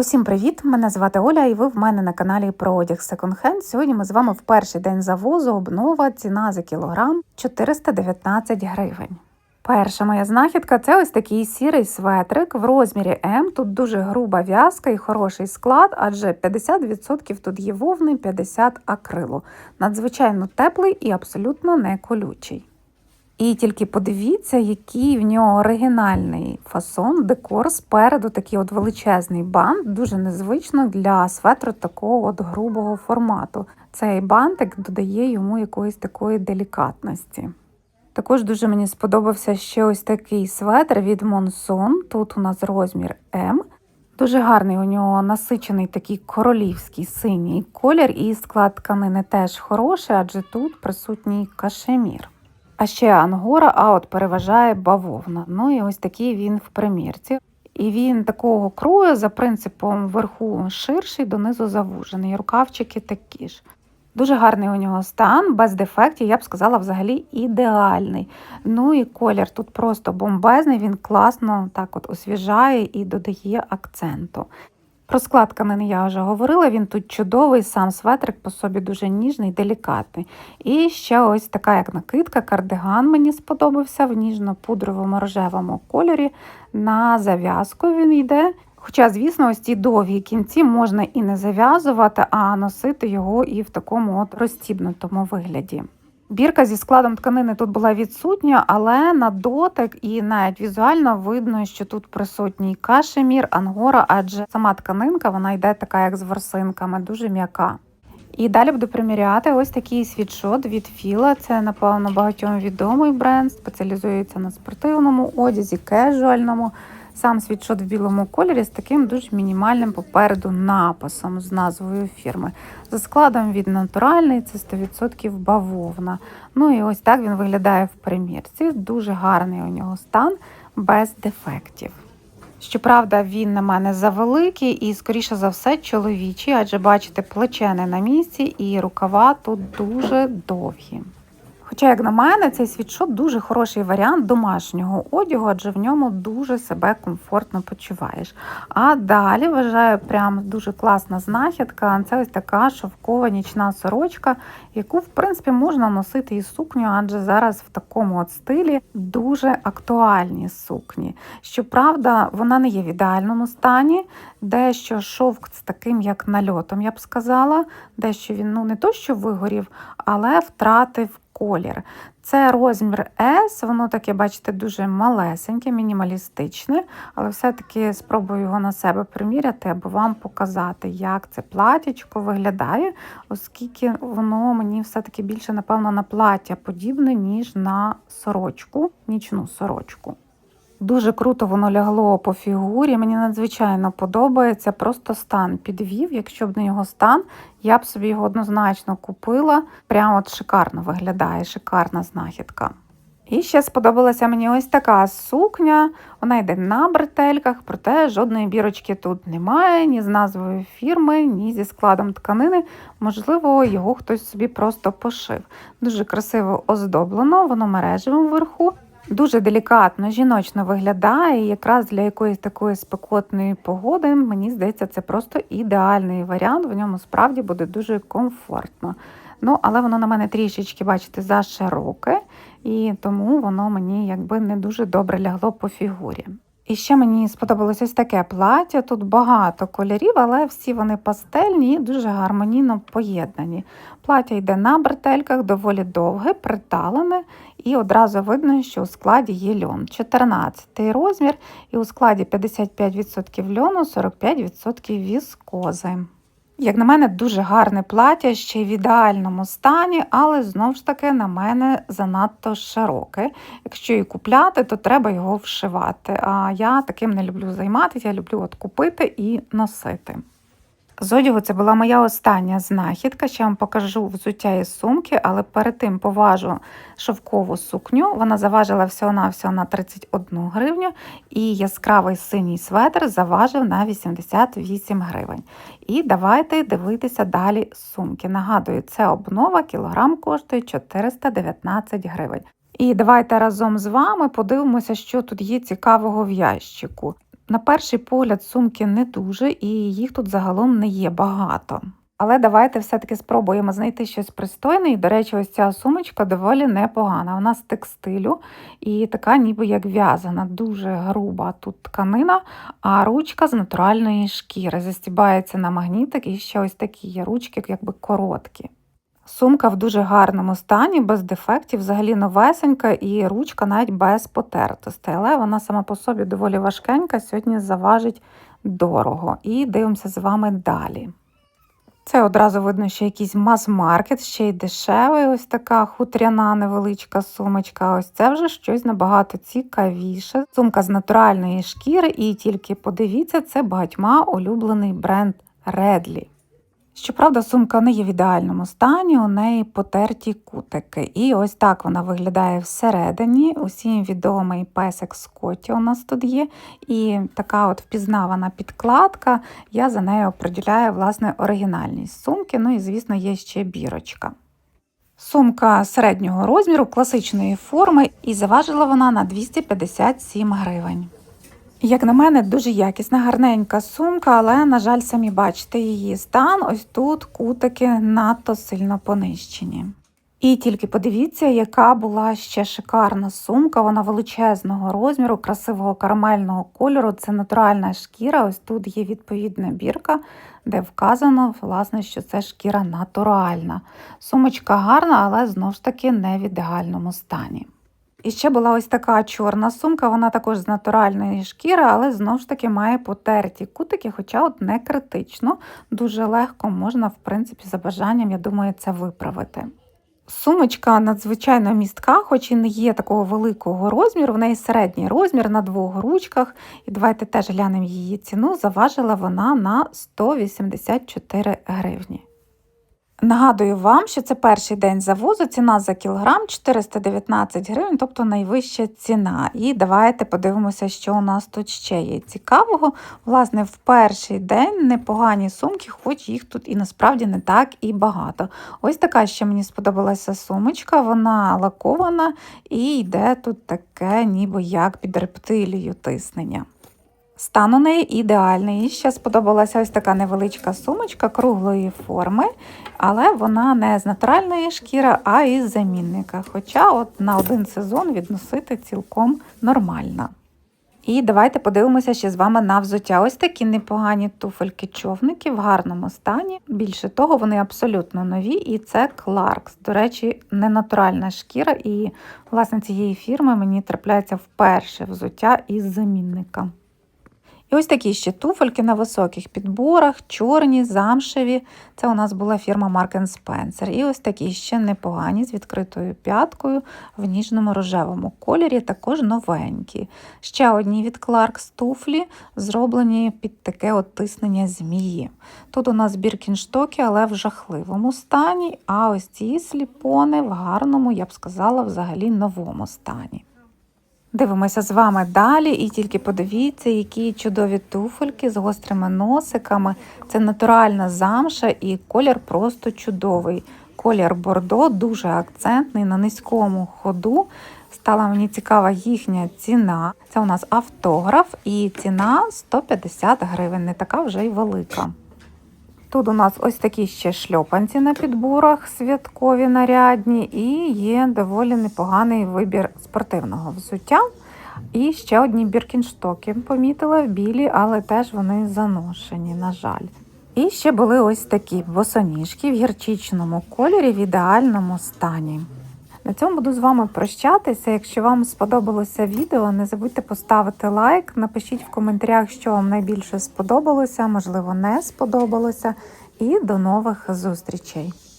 Усім привіт! Мене звати Оля, і ви в мене на каналі про одяг Hand. Сьогодні ми з вами в перший день завозу. Обнова ціна за кілограм 419 гривень. Перша моя знахідка це ось такий сірий светрик в розмірі М. Тут дуже груба в'язка і хороший склад, адже 50% тут є вовни, 50% акрилу. Надзвичайно теплий і абсолютно не колючий. І тільки подивіться, який в нього оригінальний фасон, декор спереду такий от величезний бант, дуже незвично для светру такого от грубого формату. Цей бантик додає йому якоїсь такої делікатності. Також дуже мені сподобався ще ось такий светр від Monson. Тут у нас розмір М. Дуже гарний у нього насичений такий королівський синій колір, і склад тканини теж хороший, адже тут присутній кашемір. А ще ангора, а от переважає бавовна. Ну і ось такий він в примірці. І він такого крою за принципом вверху ширший, донизу завужений. Рукавчики такі ж. Дуже гарний у нього стан, без дефектів, я б сказала, взагалі ідеальний. Ну і колір тут просто бомбезний, він класно так от освіжає і додає акценту. Про склад тканини я вже говорила, він тут чудовий, сам светрик по собі дуже ніжний, делікатний. І ще ось така, як накидка, кардиган мені сподобався в ніжно-пудровому рожевому кольорі. На зав'язку він йде. Хоча, звісно, ось ці довгі кінці можна і не зав'язувати, а носити його і в такому от розстібнутому вигляді. Бірка зі складом тканини тут була відсутня, але на дотик і навіть візуально видно, що тут присутній кашемір, ангора, адже сама тканинка вона йде така, як з ворсинками, дуже м'яка. І далі буду приміряти ось такий світшот від Філа. Це, напевно, багатьом відомий бренд, спеціалізується на спортивному одязі, кежуальному. Сам світшот в білому кольорі з таким дуже мінімальним попереду написом з назвою фірми. За складом він натуральний, це 100% бавовна. Ну і ось так він виглядає в примірці. Дуже гарний у нього стан, без дефектів. Щоправда, він на мене завеликий і, скоріше за все, чоловічий, адже бачите, плече не на місці і рукава тут дуже довгі. Хоча, як на мене, цей світшот дуже хороший варіант домашнього одягу, адже в ньому дуже себе комфортно почуваєш. А далі вважаю прям дуже класна знахідка. Це ось така шовкова нічна сорочка, яку, в принципі, можна носити і сукню, адже зараз в такому от стилі дуже актуальні сукні. Щоправда, вона не є в ідеальному стані, дещо шовк з таким, як нальотом, я б сказала, дещо він ну не то, що вигорів, але втратив колір. Це розмір S, воно таке, бачите, дуже малесеньке, мінімалістичне, але все-таки спробую його на себе приміряти, аби вам показати, як це платячко виглядає, оскільки воно мені все-таки більше, напевно, на плаття подібне, ніж на сорочку, нічну сорочку. Дуже круто воно лягло по фігурі. Мені надзвичайно подобається. Просто стан підвів. Якщо б не його стан, я б собі його однозначно купила. Прямо от шикарно виглядає, шикарна знахідка. І ще сподобалася мені ось така сукня. Вона йде на бретельках, проте жодної бірочки тут немає, ні з назвою фірми, ні зі складом тканини. Можливо, його хтось собі просто пошив. Дуже красиво оздоблено, воно мережевим вверху. Дуже делікатно, жіночно виглядає, і якраз для якоїсь такої спекотної погоди, мені здається, це просто ідеальний варіант. В ньому справді буде дуже комфортно. Ну, але воно на мене трішечки, бачите, зашироке, і тому воно мені якби не дуже добре лягло по фігурі. І ще мені сподобалось ось таке плаття. Тут багато кольорів, але всі вони пастельні і дуже гармонійно поєднані. Плаття йде на бретельках, доволі довге, приталене, і одразу видно, що у складі є льон. 14 розмір, і у складі 55% льону, 45% віскози. Як на мене, дуже гарне плаття, ще й в ідеальному стані, але знову ж таки на мене занадто широке. Якщо і купляти, то треба його вшивати. А я таким не люблю займатися, я люблю от купити і носити. З одягу це була моя остання знахідка. Ще вам покажу взуття із сумки, але перед тим поважу шовкову сукню. Вона заважила всього-навсього на 31 гривню, і яскравий синій светр заважив на 88 гривень. І давайте дивитися далі сумки. Нагадую, це обнова, кілограм коштує 419 гривень. І давайте разом з вами подивимося, що тут є цікавого в ящику. На перший погляд сумки не дуже, і їх тут загалом не є багато. Але давайте все-таки спробуємо знайти щось пристойне. І, до речі, ось ця сумочка доволі непогана. Вона з текстилю і така, ніби як в'язана, дуже груба тут тканина, а ручка з натуральної шкіри. Застібається на магнітик і ще ось такі є ручки, якби короткі. Сумка в дуже гарному стані, без дефектів, взагалі новесенька, і ручка навіть без потертостей. Але вона сама по собі доволі важкенька, сьогодні заважить дорого. І дивимося з вами далі. Це одразу видно, що якийсь мас-маркет, ще й дешевий, ось така хутряна невеличка сумочка. Ось це вже щось набагато цікавіше. Сумка з натуральної шкіри, і тільки подивіться, це багатьма улюблений бренд Редлі. Щоправда, сумка не є в ідеальному стані, у неї потерті кутики. І ось так вона виглядає всередині. Усім відомий песик Скотті у нас тут є. І така от впізнавана підкладка. Я за нею приділяю власне оригінальність сумки. Ну і, звісно, є ще бірочка. Сумка середнього розміру, класичної форми, і заважила вона на 257 гривень. Як на мене, дуже якісна, гарненька сумка, але, на жаль, самі бачите її стан. Ось тут кутики надто сильно понищені. І тільки подивіться, яка була ще шикарна сумка. Вона величезного розміру, красивого карамельного кольору. Це натуральна шкіра. Ось тут є відповідна бірка, де вказано, власне, що це шкіра натуральна. Сумочка гарна, але знову ж таки не в ідеальному стані. І ще була ось така чорна сумка, вона також з натуральної шкіри, але знову ж таки має потерті кутики, хоча от не критично, дуже легко можна, в принципі, за бажанням, я думаю, це виправити. Сумочка надзвичайно містка, хоч і не є такого великого розміру, в неї середній розмір на двох ручках. І давайте теж глянемо її ціну. Заважила вона на 184 гривні. Нагадую вам, що це перший день завозу, ціна за кілограм 419 гривень, тобто найвища ціна. І давайте подивимося, що у нас тут ще є цікавого. Власне, в перший день непогані сумки, хоч їх тут і насправді не так і багато. Ось така ще мені сподобалася сумочка, вона лакована і йде тут таке, ніби як під рептилію тиснення. Стан у неї ідеальний. І ще сподобалася ось така невеличка сумочка круглої форми, але вона не з натуральної шкіри, а із замінника. Хоча от на один сезон відносити цілком нормально. І давайте подивимося ще з вами на взуття. Ось такі непогані туфельки-човники в гарному стані. Більше того, вони абсолютно нові, і це Clarks. До речі, не натуральна шкіра, і власне цієї фірми мені трапляється вперше взуття із замінника. І ось такі ще туфельки на високих підборах, чорні, замшеві. Це у нас була фірма Mark Spencer. І ось такі ще непогані з відкритою п'яткою в ніжному рожевому кольорі, також новенькі. Ще одні від Clarks туфлі, зроблені під таке оттиснення змії. Тут у нас біркінштоки, але в жахливому стані, а ось ці сліпони в гарному, я б сказала, взагалі новому стані. Дивимося з вами далі, і тільки подивіться, які чудові туфельки з гострими носиками. Це натуральна замша і колір просто чудовий. Колір бордо дуже акцентний на низькому ходу. Стала мені цікава їхня ціна. Це у нас автограф, і ціна 150 гривень, не така вже й велика. Тут у нас ось такі ще шльопанці на підборах, святкові нарядні, і є доволі непоганий вибір спортивного взуття. І ще одні біркінштоки помітила в білі, але теж вони заношені, на жаль. І ще були ось такі босоніжки в гірчичному кольорі в ідеальному стані. На цьому буду з вами прощатися. Якщо вам сподобалося відео, не забудьте поставити лайк, напишіть в коментарях, що вам найбільше сподобалося, можливо, не сподобалося. І до нових зустрічей!